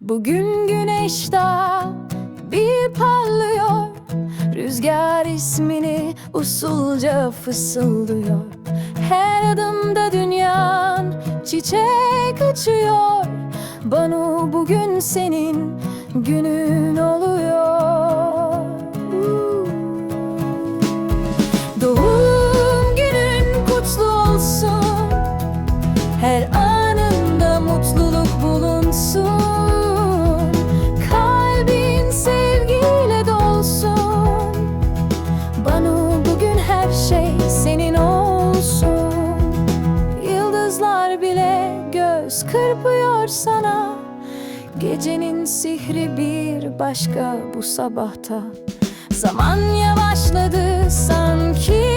Bugün güneş daha bir parlıyor. Rüzgar ismini usulca fısıldıyor. Her adımda dünyan çiçek açıyor. Banu bugün senin günün oluyor göz kırpıyor sana. Gecenin sihri bir başka bu sabahta. Zaman yavaşladı sanki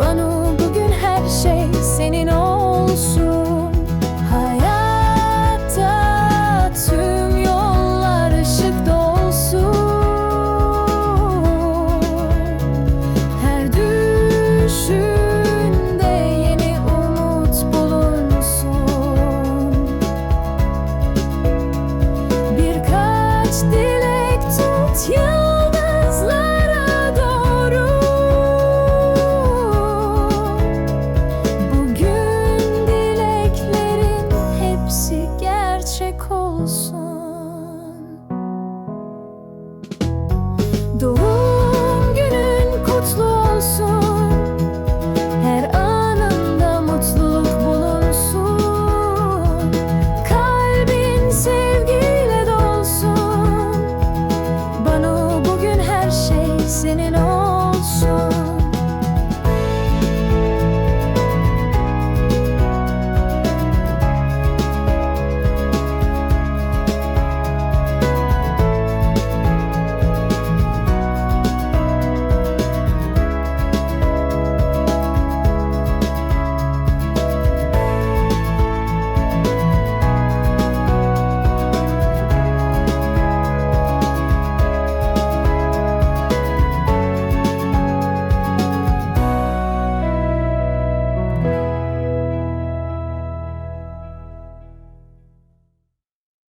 Bana